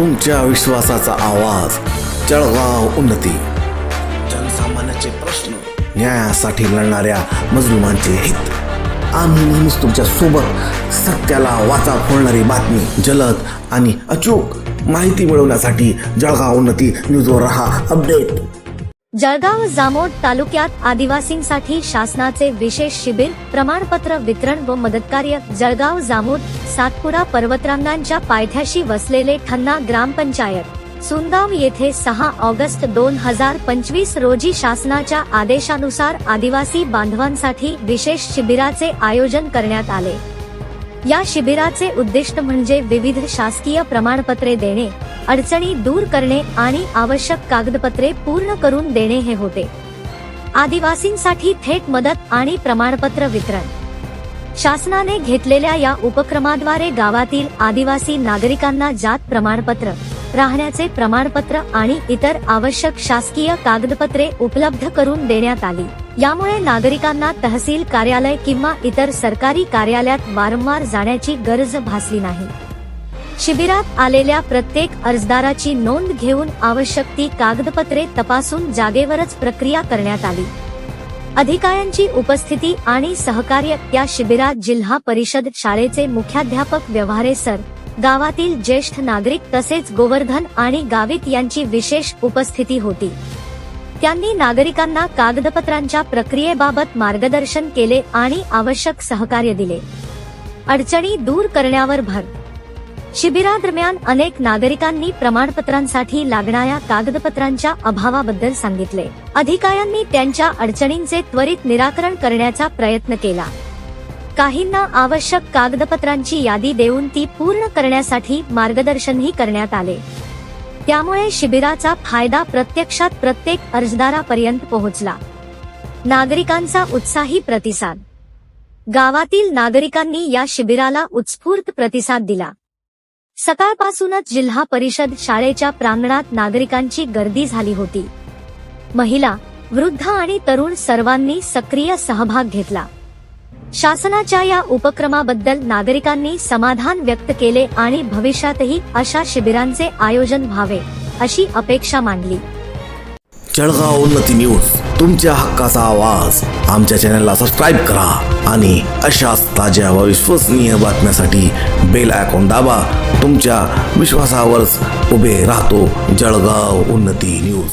तुमच्या विश्वासाचा आवाज. जळगाव उन्नती. जनसामान्याचे प्रश्न न्यायासाठी लढणाऱ्या मजलुमांचे हित. आम्ही नेहमीच तुमच्यासोबत सत्याला वाचा फोडणारी बातमी जलद आणि अचूक माहिती मिळवण्यासाठी जळगाव उन्नती न्यूजवर रहा. अपडेट. जळगाव जामोद तालुक्यात आदिवासींसाठी शासनाचे विशेष शिबिर प्रमाणपत्र वितरण व मदतकार्य जळगाव जामोद सातपुडा पर्वतरांगांच्या पायथ्याशी वसलेले ठन्ना ग्रामपंचायत. सुनगाव येथे सहा ऑगस्ट दोन हजार पंचवीस रोजी शासनाच्या आदेशानुसार आदिवासी बांधवांसाठी विशेष शिबिराचे आयोजन करण्यात आले. या शिबिराचे उद्दिष्ट म्हणजे विविध शासकीय प्रमाणपत्रे देणे अडचणी दूर करणे आणि आवश्यक कागदपत्रे पूर्ण करून देणे हे होते. आदिवासींसाठी थेट मदत आणि प्रमाणपत्र वितरण. शासनाने घेतलेल्या या उपक्रमाद्वारे गावातील आदिवासी नागरिकांना जात प्रमाणपत्र राहण्याचे प्रमाणपत्र आणि इतर आवश्यक शासकीय कागदपत्रे उपलब्ध करून देण्यात आली. यामुळे नागरिकांना तहसील कार्यालय किंवा इतर सरकारी कार्यालयात वारंवार जाण्याची गरज भासली नाही. शिबिरात आलेल्या प्रत्येक अर्जदाराची नोंद घेऊन आवश्यक ती कागदपत्रे तपासून जागेवरच प्रक्रिया करण्यात आली. अधिकाऱ्यांची उपस्थिती आणि सहकार्य या शिबिरात जिल्हा परिषद शाळेचे मुख्याध्यापक व्यवहारे सर गावातील ज्येष्ठ नागरिक तसेच गोवर्धन आणि गावित यांची विशेष उपस्थिती होती. त्यांनी नागरिकांना कागदपत्रांच्या प्रक्रियेबाबत मार्गदर्शन केले आणि आवश्यक सहकार्य दिले. अडचणी दूर करण्यावर भर. शिबिरादरम्यान अनेक नागरिकांनी प्रमाणपत्रांसाठी लागणाऱ्या कागदपत्रांच्या अभावाबद्दल सांगितले. अधिकाऱ्यांनी त्यांच्या अडचणींचे त्वरित निराकरण करण्याचा प्रयत्न केला. काहींना आवश्यक कागदपत्रांची यादी देऊन ती पूर्ण करण्यासाठी मार्गदर्शनही करण्यात आले. त्यामुळे शिबिराचा फायदा प्रत्यक्षात प्रत्येक अर्जदारापर्यंत पोहोचला. नागरिकांचा उत्साही प्रतिसाद. गावातील नागरिकांनी या शिबिराला उत्स्फूर्त प्रतिसाद दिला. सकाळपासूनच जिल्हा परिषद शाळेच्या प्रांगणात नागरिकांची गर्दी झाली होती. महिला वृद्ध आणि तरुण सर्वांनी सक्रिय सहभाग घेतला. शासनाच्या या उपक्रमाबद्दल नागरिकांनी समाधान व्यक्त केले आणि भविष्यातही अशा शिबिरांचे आयोजन व्हावे अशी अपेक्षा मांडली. जळगाव उन्नती न्यूज तुमच्या हक्काचा आवाज. आमच्या चॅनलला सबस्क्राईब करा आणि अशाच ताज्या व विश्वसनीय बातम्यासाठी बेल आयकॉन दाबा. तुमच्या विश्वासावरच उभे राहतो जळगाव उन्नती न्यूज.